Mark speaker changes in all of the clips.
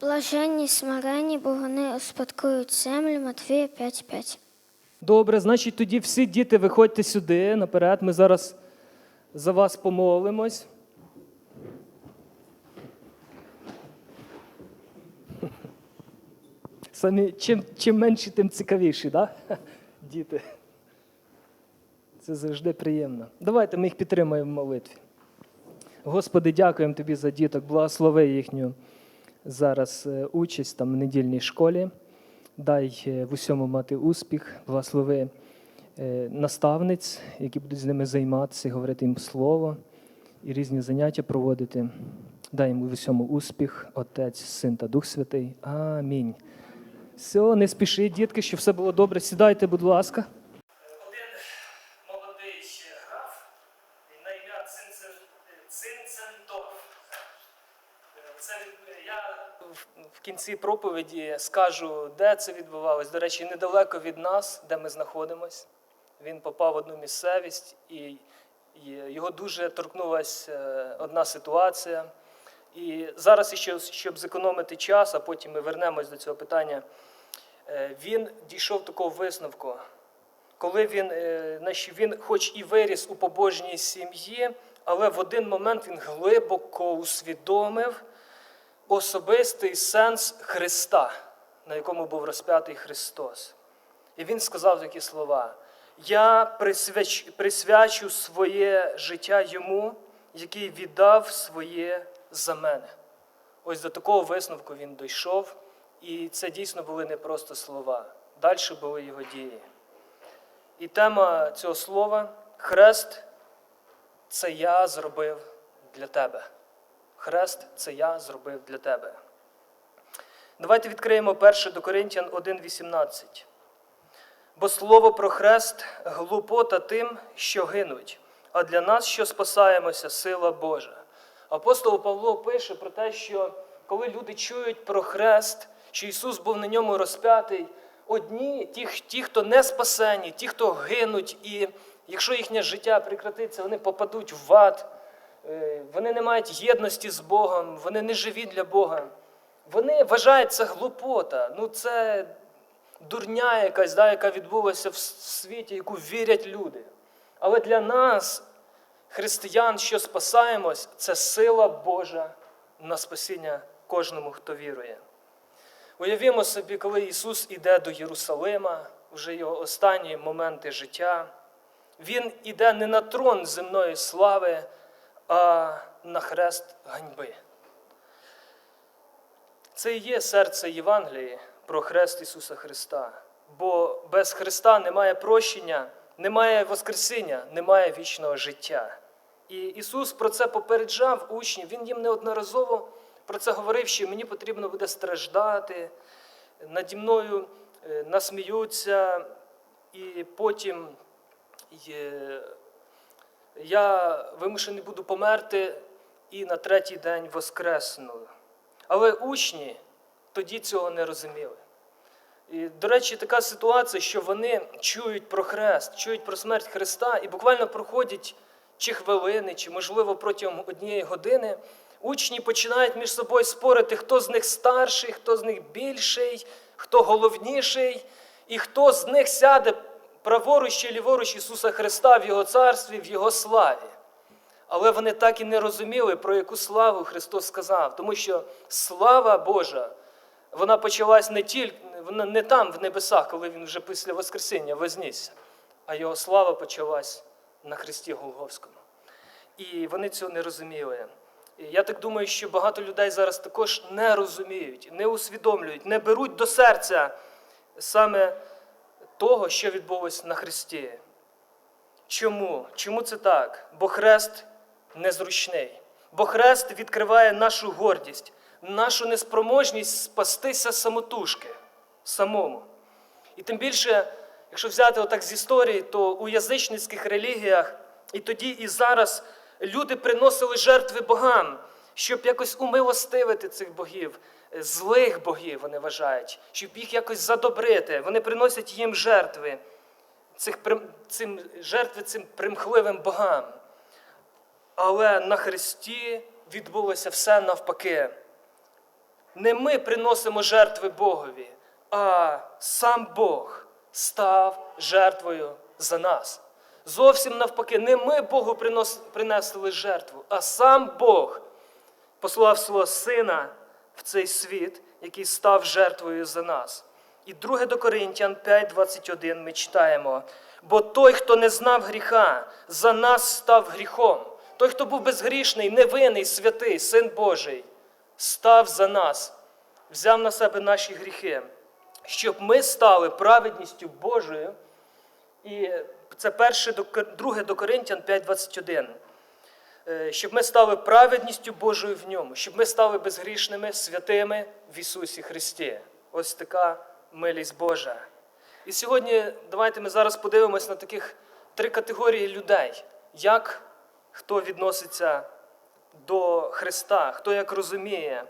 Speaker 1: Блаженні смиренні, бо вони успадкують землю Матвія 5.5.
Speaker 2: Добре, значить, тоді всі діти виходьте сюди наперед. Ми зараз за вас помолимось. Самі, чим, чим менші, тим цікавіші. Да? Діти. Це завжди приємно. Давайте ми їх підтримаємо в молитві. Господи, дякуємо Тобі за діток, благослови їхню зараз е, участь там в недільній школі. Дай е, в усьому мати успіх, благослови е, наставниць, які будуть з ними займатися, говорити їм слово і різні заняття проводити. Дай їм в усьому успіх, Отець, Син та Дух Святий. Амінь. Все, не спішіть, дітки, щоб все було добре. Сідайте, будь ласка. Один молодий граф на Цинцендорф. Це я в кінці проповіді скажу, де це відбувалось. До речі, недалеко від нас, де ми знаходимось. Він попав в одну місцевість, і і його дуже торкнулася е, одна ситуація. І зараз, ще, щоб зекономити час, а потім ми вернемось до цього питання. е, Він дійшов такого висновку, коли він, е, він хоч і виріс у побожній сім'ї, але в один момент він глибоко усвідомив особистий сенс Христа, на якому був розп'ятий Христос. І він сказав такі слова: Я присвяч, присвячу своє життя йому, який віддав своє за мене. Ось до такого висновку він дійшов, і це дійсно були не просто слова. Далі були його дії. І тема цього слова хрест це я зробив для тебе. Хрест це я зробив для тебе. Давайте відкриємо 1 до Коринтян 1,18. Бо слово про хрест глупота тим, що гинуть, а для нас, що спасаємося, сила Божа. Апостол Павло пише про те, що коли люди чують про хрест, що Ісус був на ньому розп'ятий, одні, ті, ті, хто не спасені, ті, хто гинуть, і якщо їхнє життя прекратиться, вони попадуть в ад, е, вони не мають єдності з Богом, вони не живі для Бога. Вони вважають це глупота. Ну, це дурня якась, да, яка відбулася в світі, яку вірять люди. Але для нас, християн, що спасаємось, це сила Божа на спасіння кожному, хто вірує. Уявімо собі, коли Ісус іде до Єрусалима, вже його останні моменти життя. Він іде не на трон земної слави, а на хрест ганьби. Це і є серце Євангелії про хрест Ісуса Христа. Бо без Христа немає прощення, немає Воскресіння, немає вічного життя. І Ісус про це попереджав учнів, Він їм неодноразово про це говорив, що мені потрібно буде страждати, наді мною е, насміються, і потім я вимушений буду померти і на третій день воскресну. Але учні тоді цього не розуміли. І, до речі, така ситуація, що вони чують про хрест, чують про смерть Христа і буквально проходять чи хвилини, чи, можливо, протягом однієї години. Учні починають між собою спорити, хто з них старший, хто з них більший, хто головніший, і хто з них сяде праворуч чи ліворуч Ісуса Христа в Його царстві, в Його славі. Але вони так і не розуміли, про яку славу Христос сказав, тому що слава Божа, вона почалась не тільки вона не там, в небесах, коли він вже після Воскресіння вознісся, а його слава почалась на Христі Голговському. І вони цього не розуміли. Я так думаю, що багато людей зараз також не розуміють, не усвідомлюють, не беруть до серця саме того, що відбулося на Христі. Чому? Чому це так? Бо хрест незручний. Бо хрест відкриває нашу гордість, нашу неспроможність спастися самотужки, самому. І тим більше, якщо взяти отак з історії, то у язичницьких релігіях і тоді, і зараз люди приносили жертви богам, щоб якось умилостивити цих богів, е, злих богів, вони вважають, щоб їх якось задобрити. Вони приносять їм жертви, цих, цим, жертви цим примхливим богам. Але на Христі відбулося все навпаки. Не ми приносимо жертви Богові, а сам Бог став жертвою за нас. Зовсім навпаки, не ми Богу принесли жертву, а сам Бог послав свого Сина в цей світ, який став жертвою за нас. І 2 до Коринтян 5:21 ми читаємо: бо той, хто не знав гріха, за нас став гріхом. Той, хто був безгрішний, невинний, святий, Син Божий, став за нас, взяв на себе наші гріхи, щоб ми стали праведністю Божою. І це перше друге до Коринтян 5:21. Е, Щоб ми стали праведністю Божою в ньому, щоб ми стали безгрішними, святими в Ісусі Христі. Ось така милість Божа. І сьогодні давайте ми зараз подивимось на таких три категорії людей, як хто відноситься до Христа, хто як розуміє,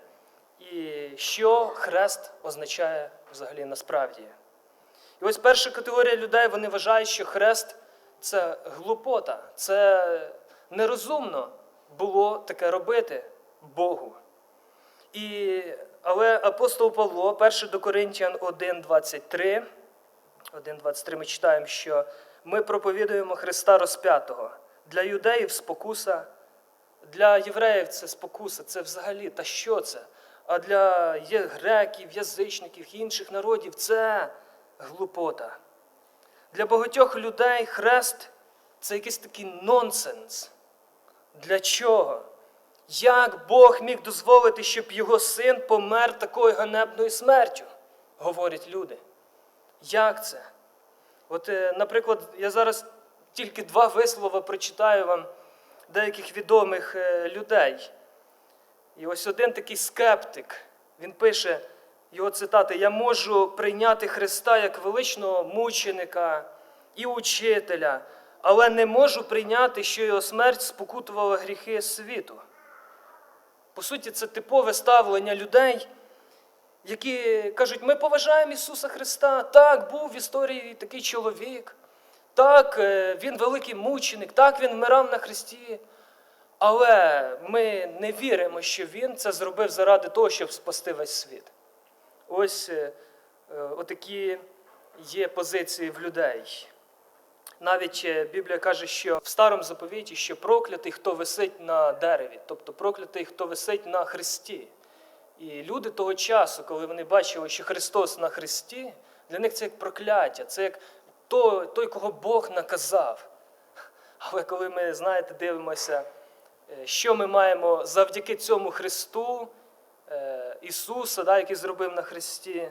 Speaker 2: і що хрест означає взагалі насправді. І ось перша категорія людей вони вважають, що хрест це глупота, це нерозумно було таке робити Богу. І, але апостол Павло, 1 до Коринтян 1,23, 1,23 ми читаємо, що ми проповідуємо Христа розп'ятого. Для юдеїв спокуса, для євреїв це спокуса, це взагалі, та що це? А для греків, язичників, інших народів це глупота. Для багатьох людей хрест це якийсь такий нонсенс. Для чого? Як Бог міг дозволити, щоб його син помер такою ганебною смертю? Говорять люди. Як це? От, е, наприклад, я зараз тільки два вислова прочитаю вам деяких відомих е, людей. І ось один такий скептик, він пише його цитати: Я можу прийняти Христа як величного мученика і учителя, але не можу прийняти, що його смерть спокутувала гріхи світу. По суті, це типове ставлення людей, які кажуть, ми поважаємо Ісуса Христа. Так, був в історії такий чоловік, так, е, він великий мученик, так, він вмирав на Христі. Але ми не віримо, що він це зробив заради того, щоб спасти весь світ. Ось е, е, отакі є позиції в людей. Навіть е, Біблія каже, що в старому заповіті, що проклятий, хто висить на дереві, тобто проклятий, хто висить на хресті. І люди того часу, коли вони бачили, що Христос на хресті, для них це як прокляття, це як той, той кого Бог наказав. Але коли ми, знаєте, дивимося, що ми маємо завдяки цьому Христу, Ісуса, да, який зробив на Христі,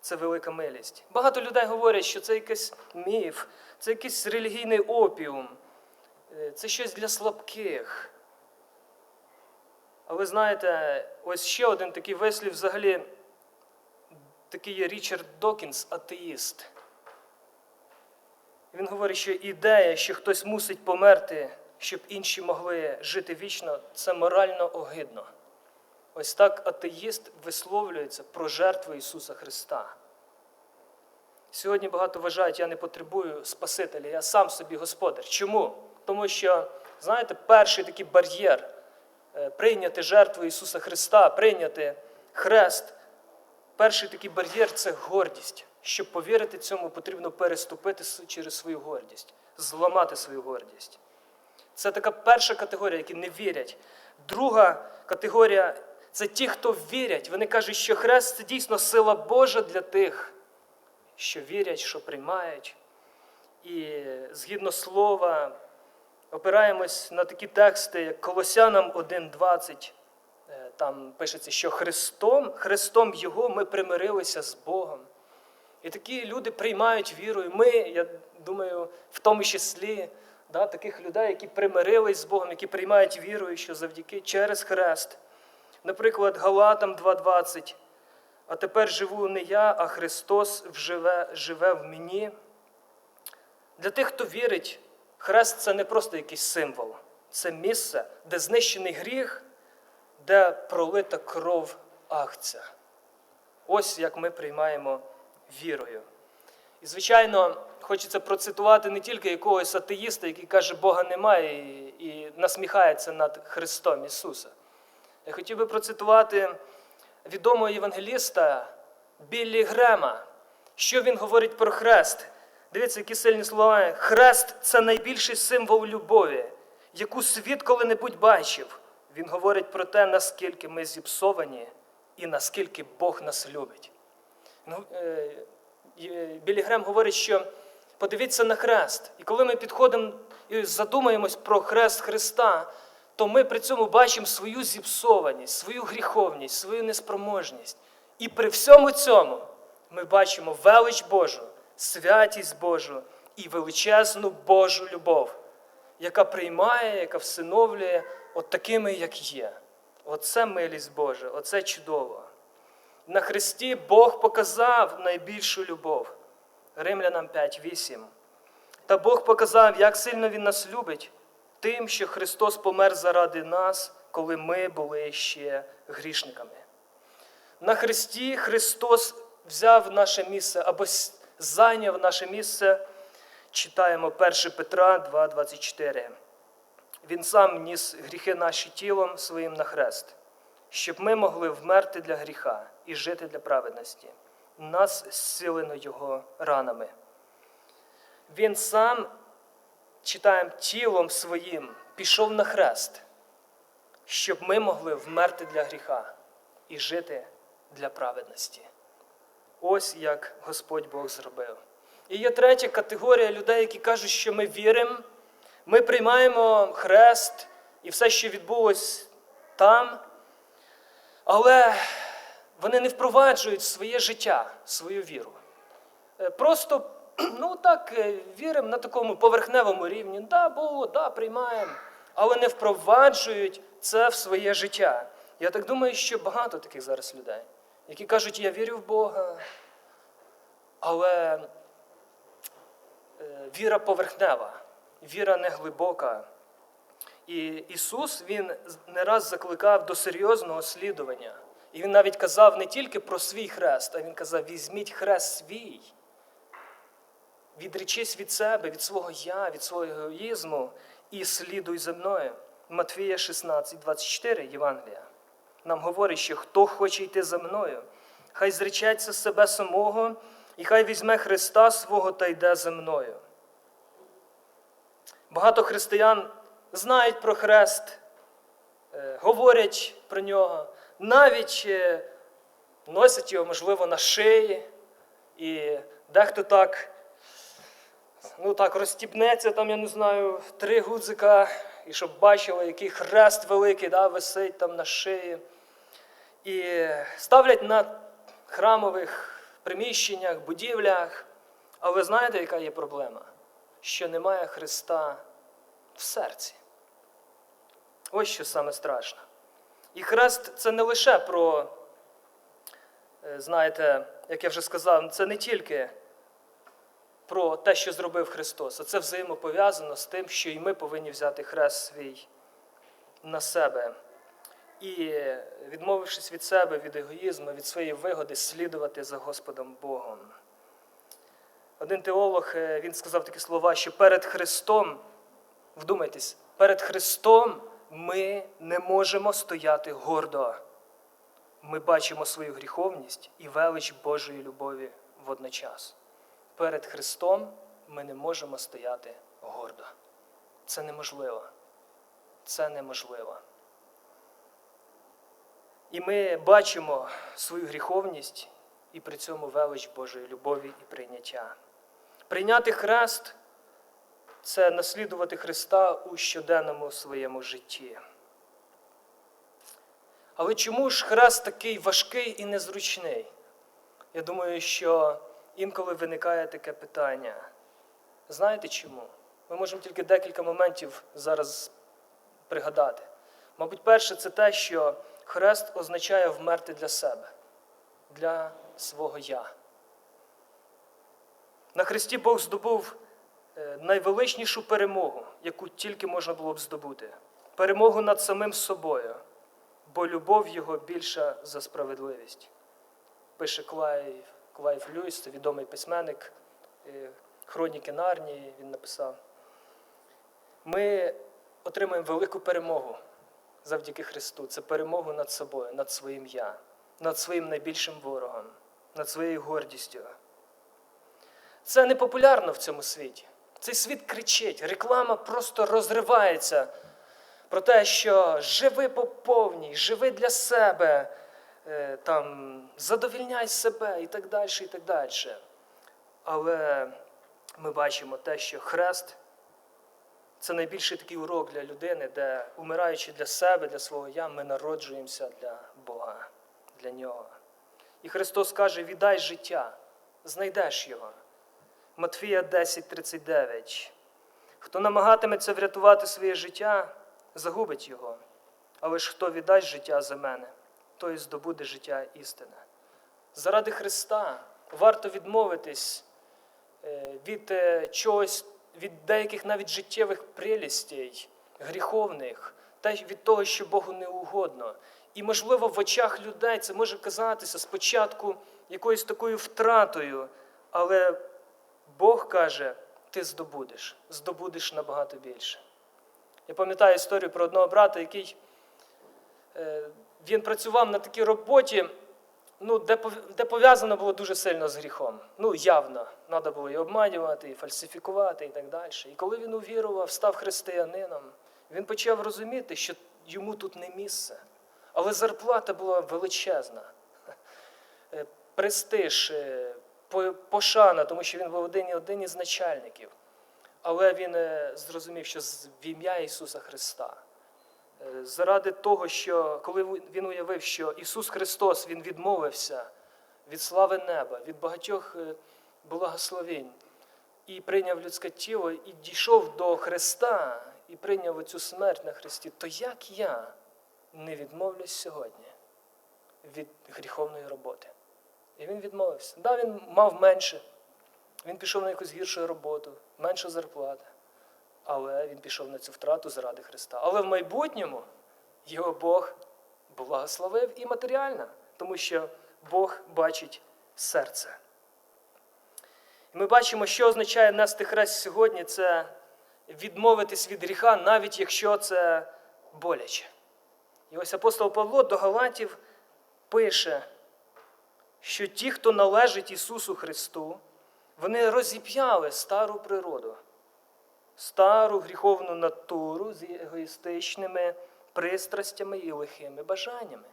Speaker 2: це велика милість. Багато людей говорять, що це якийсь міф, це якийсь релігійний опіум, е, це щось для слабких. Але знаєте, ось ще один такий вислів взагалі, такий є Річард Докінс, атеїст. Він говорить, що ідея, що хтось мусить померти, щоб інші могли жити вічно, це морально огидно. Ось так атеїст висловлюється про жертву Ісуса Христа. Сьогодні багато вважають, я не потребую Спасителя, я сам собі господар. Чому? Тому що, знаєте, перший такий бар'єр е, прийняти жертву Ісуса Христа, прийняти хрест, перший такий бар'єр це гордість. Щоб повірити цьому, потрібно переступити через свою гордість, зламати свою гордість. Це така перша категорія, які не вірять. Друга категорія це ті, хто вірять. Вони кажуть, що хрест це дійсно сила Божа для тих, що вірять, що приймають. І згідно слова, опираємось на такі тексти, як Колосянам 1.20. Е, Там пишеться, що Христом, Христом Його ми примирилися з Богом. І такі люди приймають вірою. Ми, я думаю, в тому числі да, таких людей, які примирились з Богом, які приймають вірою, що завдяки через хрест. Наприклад, Галатам 2.20. А тепер живу не я, а Христос вживе, живе в мені. Для тих, хто вірить, хрест це не просто якийсь символ, це місце, де знищений гріх, де пролита кров Агця. Ось як ми приймаємо вірою. І, звичайно, хочеться процитувати не тільки якогось атеїста, який каже, Бога немає і, і насміхається над Христом Ісуса. Я хотів би процитувати відомого євангеліста Біллі Грема. Що він говорить про хрест? Дивіться, які сильні слова. Хрест це найбільший символ любові, яку світ коли-небудь бачив. Він говорить про те, наскільки ми зіпсовані і наскільки Бог нас любить. Ну, е, е, Біллі Грем говорить, що подивіться на хрест. І коли ми підходимо і задумаємось про хрест Христа, то ми при цьому бачимо свою зіпсованість, свою гріховність, свою неспроможність. І при всьому цьому ми бачимо велич Божу, святість Божу і величезну Божу любов, яка приймає, яка всиновлює от такими, як є. Оце милість Божа, оце чудово. На Христі Бог показав найбільшу любов. Римлянам 5.8. Та Бог показав, як сильно Він нас любить, тим, що Христос помер заради нас, коли ми були ще грішниками. На Христі Христос взяв наше місце або зайняв наше місце. Читаємо 1 Петра 2,24. Він сам ніс гріхи наші тілом своїм на хрест, щоб ми могли вмерти для гріха і жити для праведності. Нас зцілено Його ранами. Він сам, читаємо, тілом своїм пішов на хрест, щоб ми могли вмерти для гріха і жити для праведності. Ось як Господь Бог зробив. І є третя категорія людей, які кажуть, що ми віримо, ми приймаємо хрест і все, що відбулось там, але вони не впроваджують своє життя, свою віру. Е, Просто, ну так, е, віримо на такому поверхневому рівні. Да, було, да, приймаємо, але не впроваджують це в своє життя. Я так думаю, що багато таких зараз людей, які кажуть, я вірю в Бога, але е, віра поверхнева, віра не глибока. І Ісус Він не раз закликав до серйозного слідування. І Він навіть казав не тільки про свій хрест, а Він казав: візьміть хрест свій. Відречись від себе, від свого я, від свого егоїзму і слідуй за мною. Матвія 16, 24, Євангелія. Нам говорить, що хто хоче йти за мною, хай зречеться себе самого, і хай візьме Христа свого та йде за мною. Багато християн знають про хрест, е, говорять про нього, навіть е, носять його, можливо, на шиї, і дехто так, ну так розтіпнеться, там, я не знаю, три гудзика, і щоб бачили, який хрест великий да, висить там на шиї. І ставлять на храмових приміщеннях, будівлях. А ви знаєте, яка є проблема? Що немає Христа в серці. Ось що саме страшно. І хрест це не лише про, е, знаєте, як я вже сказав, це не тільки про те, що зробив Христос, а це взаємопов'язано з тим, що і ми повинні взяти хрест свій на себе. І, відмовившись від себе, від егоїзму, від своєї вигоди, слідувати за Господом Богом. Один теолог е, він сказав такі слова, що перед Христом, вдумайтесь, перед Христом ми не можемо стояти гордо. Ми бачимо свою гріховність і велич Божої любові водночас. Перед Христом ми не можемо стояти гордо. Це неможливо. Це неможливо. І ми бачимо свою гріховність і при цьому велич Божої любові і прийняття. Прийняти хрест це наслідувати Христа у щоденному своєму житті. Але чому ж хрест такий важкий і незручний? Я думаю, що інколи виникає таке питання. Знаєте чому? Ми можемо тільки декілька моментів зараз пригадати. Мабуть, перше, це те, що хрест означає вмерти для себе, для свого я. На Христі Бог здобув е, найвеличнішу перемогу, яку тільки можна було б здобути. Перемогу над самим собою, бо любов його більша за справедливість. Пише Клайв, Клайв Льюіс, це відомий письменник, е, Хроніки Нарнії він написав. Ми отримаємо велику перемогу, завдяки Христу це перемогу над собою, над своїм я, над своїм найбільшим ворогом, над своєю гордістю. Це не популярно в цьому світі. Цей світ кричить, реклама просто розривається про те, що живи по повній, живи для себе, там, задовільняй себе і так далі, і так далі. Але ми бачимо те, що хрест це найбільший такий урок для людини, де, умираючи для себе, для свого я, ми народжуємося для Бога, для Нього. І Христос каже: віддай життя, знайдеш його. Матфія 10:39. Хто намагатиметься врятувати своє життя, загубить його. Але ж хто віддасть життя за мене, той здобуде життя істине. Заради Христа варто відмовитись е, від е, чогось, від деяких навіть життєвих прелістей, гріховних, та від того, що Богу не угодно. І, можливо, в очах людей це може казатися спочатку якоюсь такою втратою, але Бог каже, ти здобудеш, здобудеш набагато більше. Я пам'ятаю історію про одного брата, який е, він працював на такій роботі, ну, де, де пов'язано було дуже сильно з гріхом. Ну, явно, треба було і обманювати, і фальсифікувати, і так далі. І коли він увірував, став християнином, він почав розуміти, що йому тут не місце. Але зарплата була величезна. Е, Престиж, е, пошана, тому що він був один, один із начальників. Але він е, зрозумів, що в ім'я Ісуса Христа. Заради того, що коли він уявив, що Ісус Христос Він відмовився від слави неба, від багатьох е, благословень, і прийняв людське тіло, і дійшов до Христа, і прийняв оцю смерть на Христі, то як я не відмовлюсь сьогодні від гріховної роботи? І він відмовився. Да, він мав менше. Він пішов на якусь гіршу роботу, менша зарплата. Але він пішов на цю втрату заради Христа. Але в майбутньому його Бог благословив і матеріально, тому що Бог бачить серце. І ми бачимо, що означає нести хрест сьогодні це відмовитись від гріха, навіть якщо це боляче. І ось апостол Павло до Галатів пише, що ті, хто належить Ісусу Христу, вони розіп'яли стару природу, стару гріховну натуру з егоїстичними пристрастями і лихими бажаннями,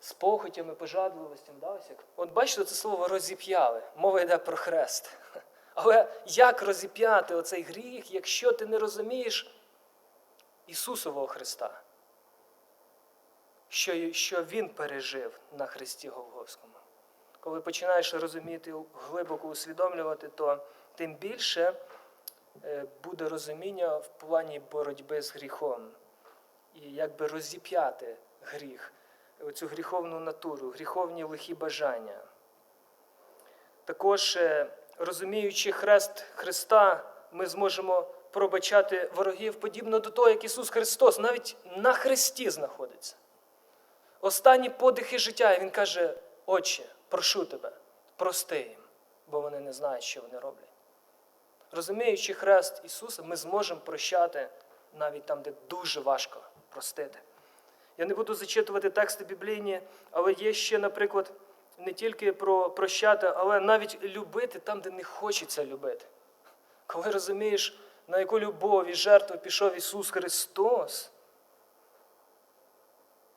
Speaker 2: з похотями, пожадливостями. Да, ось як? От бачите, це слово розіп'яли. Мова йде про хрест. Але як розіп'яти оцей гріх, якщо ти не розумієш Ісусового Христа? що, що він пережив на Христі Голгофському. Коли починаєш розуміти, глибоко усвідомлювати, то тим більше буде розуміння в плані боротьби з гріхом. І якби розіп'яти гріх, оцю гріховну натуру, гріховні лихі бажання. Також, е, розуміючи хрест Христа, ми зможемо пробачати ворогів подібно до того, як Ісус Христос навіть на хресті знаходиться останні подихи життя, і він каже: Отче, прошу тебе, прости їм, бо вони не знають, що вони роблять. Розуміючи хрест Ісуса, ми зможемо прощати навіть там, де дуже важко простити. Я не буду зачитувати тексти біблійні, але є ще, наприклад, не тільки про прощати, але навіть любити там, де не хочеться любити. Коли розумієш, на яку любов і жертву пішов Ісус Христос,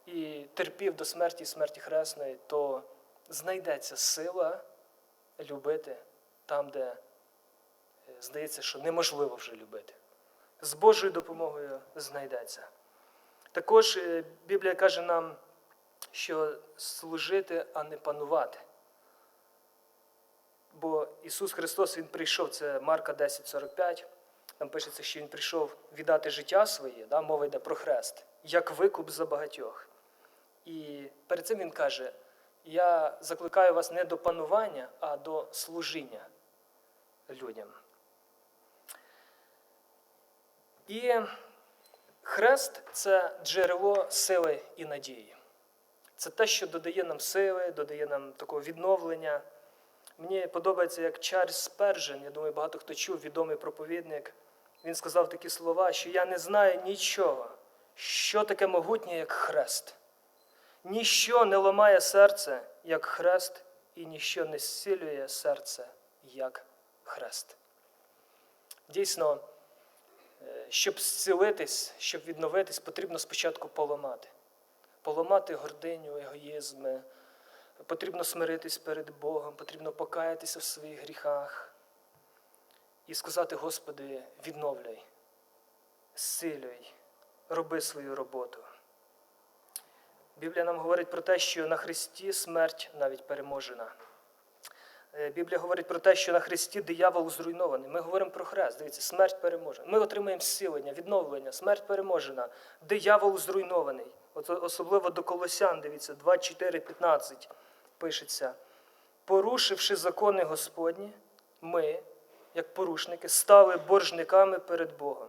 Speaker 2: і терпів до смерті і смерті хресної, то знайдеться сила любити там, де здається, що неможливо вже любити. З Божою допомогою знайдеться. Також е, Біблія каже нам, що служити, а не панувати. Бо Ісус Христос Він прийшов, це Марка 10,45. Там пишеться, що Він прийшов віддати життя своє, да, мова йде про хрест, як викуп за багатьох. І перед цим він каже: я закликаю вас не до панування, а до служіння людям. І хрест це джерело сили і надії. Це те, що додає нам сили, додає нам такого відновлення. Мені подобається, як Чарльз Спержен, я думаю, багато хто чув, відомий проповідник. Він сказав такі слова, що я не знаю нічого, що таке могутнє, як хрест. Ніщо не ламає серце, як хрест, і ніщо не зцілює серце, як хрест. Дійсно, щоб зцілитись, щоб відновитись, потрібно спочатку поламати. Поламати гординю, егоїзми, потрібно смиритись перед Богом, потрібно покаятися в своїх гріхах і сказати, Господи, відновлюй, зцілюй, роби свою роботу. Біблія нам говорить про те, що на Христі смерть навіть переможена. Е, Біблія говорить про те, що на Христі диявол зруйнований. Ми говоримо про хрест. Дивіться, смерть переможена. Ми отримаємо зцілення, відновлення, смерть переможена. Диявол зруйнований. От особливо до Колосян, дивіться, 24, 15 пишеться. Порушивши закони Господні, ми, як порушники, стали боржниками перед Богом.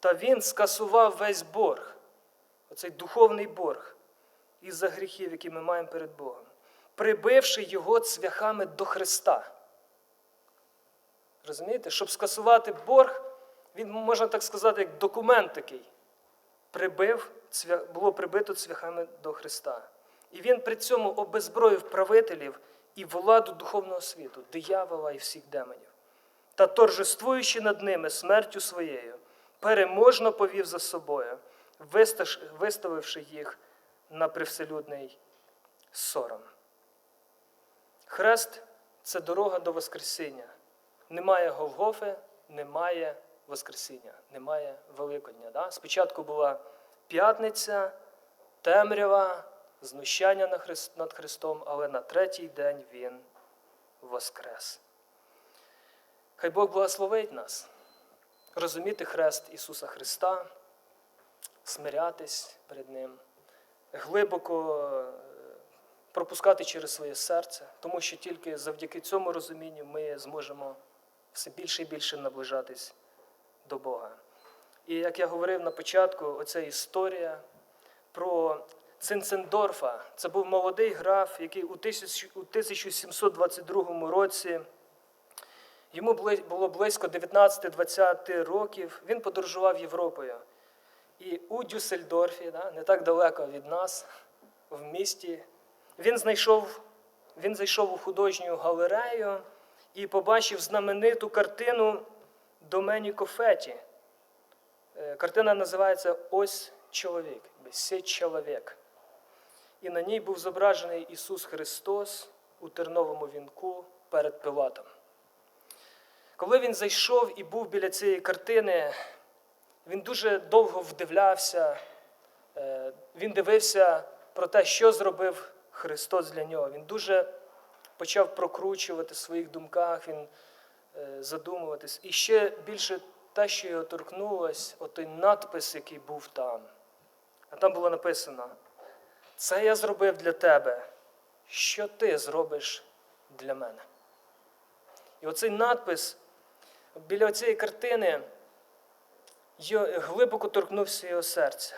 Speaker 2: Та Він скасував весь борг, оцей духовний борг, із-за гріхів, які ми маємо перед Богом, прибивши його цвяхами до Христа. Розумієте? Щоб скасувати борг, він, можна так сказати, як документ такий. Прибив, було прибито цвяхами до Христа. І він при цьому обезброїв правителів і владу духовного світу, диявола і всіх демонів. Та торжествуючи над ними смертю своєю, переможно повів за собою, виставивши їх на привселюдний сором. Хрест це дорога до Воскресіння. Немає Голгофи, немає Воскресіння, немає Великодня. Да? Спочатку була п'ятниця, темрява, знущання над Христом, але на третій день Він воскрес. Хай Бог благословить нас розуміти хрест Ісуса Христа, смирятись перед Ним, глибоко пропускати через своє серце, тому що тільки завдяки цьому розумінню ми зможемо все більше і більше наближатись до Бога. І як я говорив на початку, оця історія про Цинцендорфа. Це був молодий граф, який у 1722 році Йому було близько 19-20 років. Він подорожував Європою. І у Дюссельдорфі, не так далеко від нас, в місті, він знайшов, він зайшов у художню галерею і побачив знамениту картину Домені Феті. Е, Картина називається Ось чоловік, «Сей чоловік. І на ній був зображений Ісус Христос у терновому вінку перед Пилатом. Коли він зайшов і був біля цієї картини, він дуже довго вдивлявся, е, він дивився про те, що зробив Христос для нього. Він дуже почав прокручувати в своїх думках, він е, задумуватись. І ще більше те, що його торкнулось, отой надпис, який був там. А там було написано: Це я зробив для тебе, що ти зробиш для мене. І оцей надпис біля цієї картини глибоко торкнувся його серця.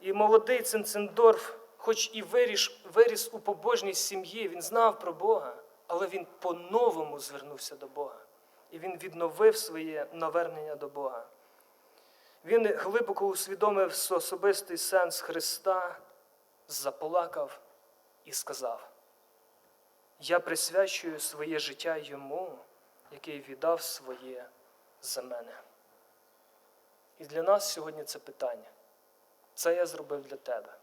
Speaker 2: І молодий Цинцендорф, хоч і виріс, виріс у побожній сім'ї, він знав про Бога, але він по-новому звернувся до Бога. І він відновив своє навернення до Бога. Він глибоко усвідомив особистий сенс Христа, заплакав і сказав: Я присвячую своє життя йому, який віддав своє за мене. І для нас сьогодні це питання. Це я зробив для тебе.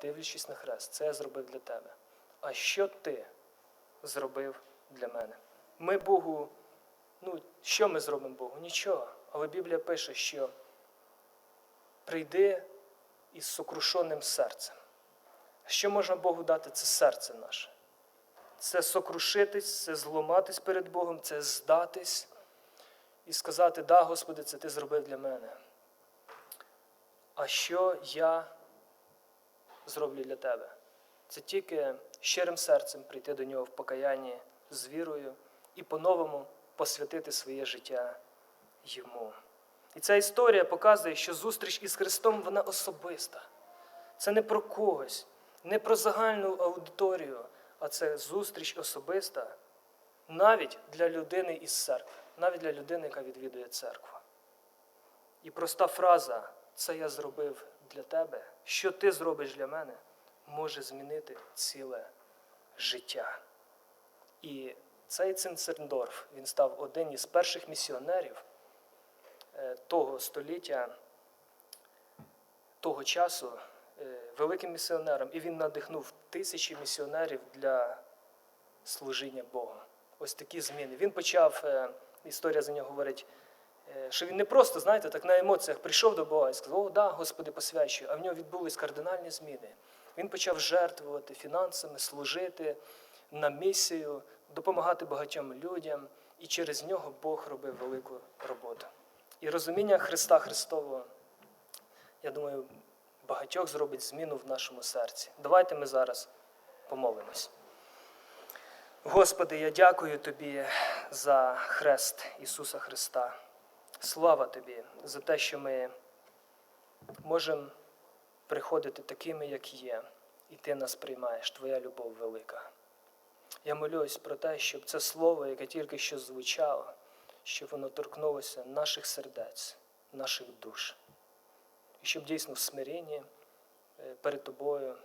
Speaker 2: Дивлячись на хрест, це я зробив для тебе. А що ти зробив для мене? Ми Богу, ну, що ми зробимо Богу? Нічого. Але Біблія пише, що прийди із сокрушеним серцем. Що можна Богу дати? Це серце наше. Це сокрушитись, це зломатись перед Богом, це здатись і сказати, да, Господи, це ти зробив для мене. А що я зроблю для тебе? Це тільки щирим серцем прийти до нього в покаянні з вірою і по-новому посвятити своє життя йому. І ця історія показує, що зустріч із Христом вона особиста. Це не про когось, не про загальну аудиторію, а це зустріч особиста навіть для людини із церкви, навіть для людини, яка відвідує церкву. І проста фраза це я зробив для тебе, що ти зробиш для мене, може змінити ціле життя. І цей Цинцерндорф, він став один із перших місіонерів е, того століття, того часу, е, великим місіонером, і він надихнув тисячі місіонерів для служіння Богу. Ось такі зміни. Він почав, е, історія за нього говорить, що він не просто, знаєте, так на емоціях прийшов до Бога і сказав, о, да, Господи, посвячую, а в нього відбулись кардинальні зміни. Він почав жертвувати фінансами, служити на місію, допомагати багатьом людям, і через нього Бог робив велику роботу. І розуміння Христа Христового, я думаю, багатьох зробить зміну в нашому серці. Давайте ми зараз помолимось. Господи, я дякую Тобі за хрест Ісуса Христа. Слава Тобі за те, що ми можемо приходити такими, як є, і Ти нас приймаєш, Твоя любов велика. Я молюсь про те, щоб це слово, яке тільки що звучало, щоб воно торкнулося наших сердець, наших душ. І щоб дійсно в смиренні е, перед тобою,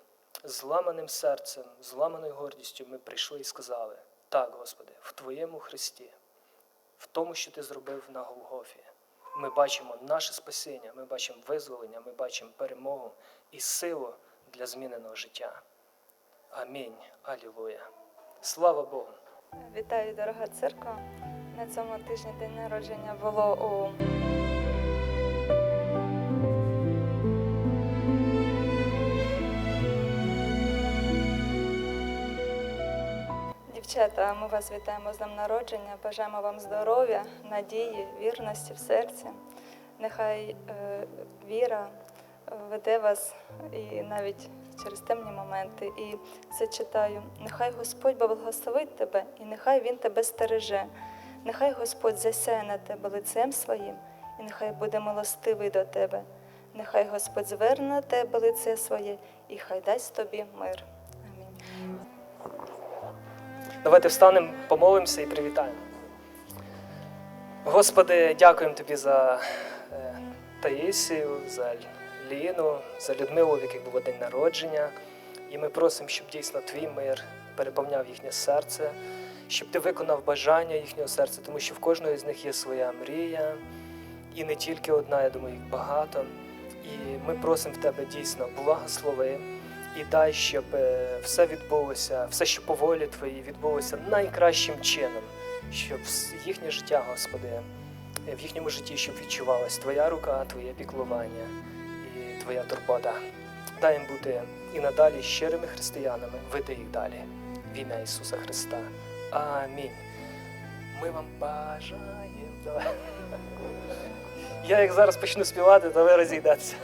Speaker 2: зламаним серцем, зламаною гордістю ми прийшли і сказали: так, Господи, в Твоєму Христі, в тому, що Ти зробив на Голгофі, ми бачимо наше спасіння, ми бачимо визволення, ми бачимо перемогу і силу для зміненого життя. Амінь. Алілуя. Слава Богу.
Speaker 3: Вітаю, дорога церква. На цьому тижні день народження було у Дівчата, ми вас вітаємо з днем народження. Бажаємо вам здоров'я, надії, вірності в серці. Нехай е, віра е, веде вас і навіть через темні моменти. І зачитаю: нехай Господь благословить тебе, і нехай Він тебе стереже. Нехай Господь засяє на тебе лицем своїм, і нехай буде милостивий до тебе. Нехай Господь зверне на тебе лице своє, і хай дасть тобі мир. Амінь.
Speaker 2: Давайте встанемо, помолимося і привітаємо. Господи, дякуємо Тобі за е, Таїсію, за Ліну, за Людмилу, в яких було день народження. І ми просимо, щоб дійсно твій мир переповняв їхнє серце, щоб ти виконав бажання їхнього серця, тому що в кожного з них є своя мрія, і не тільки одна, я думаю, їх багато. І ми просимо в тебе дійсно благослови і дай, щоб е, все відбулося, все, що по волі твоїй, відбулося найкращим чином, щоб їхнє життя, Господи, е, в їхньому житті, щоб відчувалась Твоя рука, Твоє піклування і Твоя турбота. Дай їм бути і надалі щирими християнами, веди їх далі. В ім'я Ісуса Христа. Амінь. Ми вам бажаємо. Я як зараз почну співати, то ви розійдеться.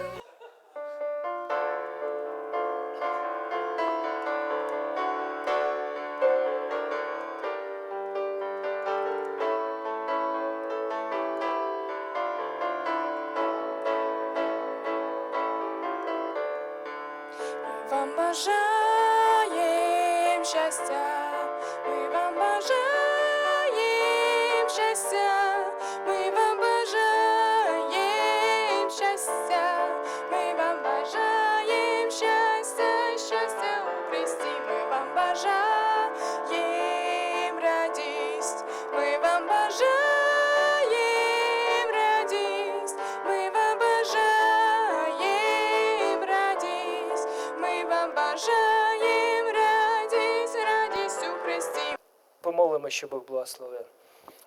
Speaker 2: Помолимо, щоб Бог благословив.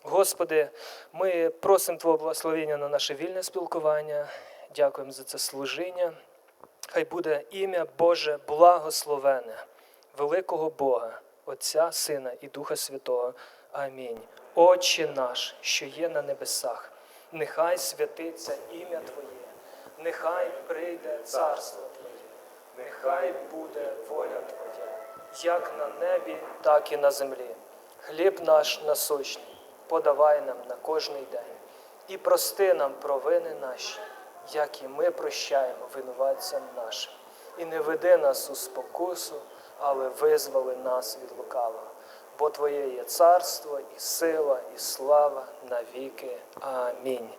Speaker 2: Господи, ми просимо Твого благословення на наше вільне спілкування. Дякуємо за це служіння. Хай буде ім'я Боже благословене, великого Бога, Отця, Сина і Духа Святого. Амінь. Отче наш, що є на небесах, нехай святиться ім'я Твоє, нехай прийде царство Твоє, нехай буде воля Твоя, як на небі, так і на землі. Хліб наш насущний подавай нам на кожний день і прости нам провини наші, як і ми прощаємо винуватцям нашим. І не веди нас у спокусу, але визволи нас від лукавого. Бо Твоє є царство, і сила, і слава навіки. Амінь.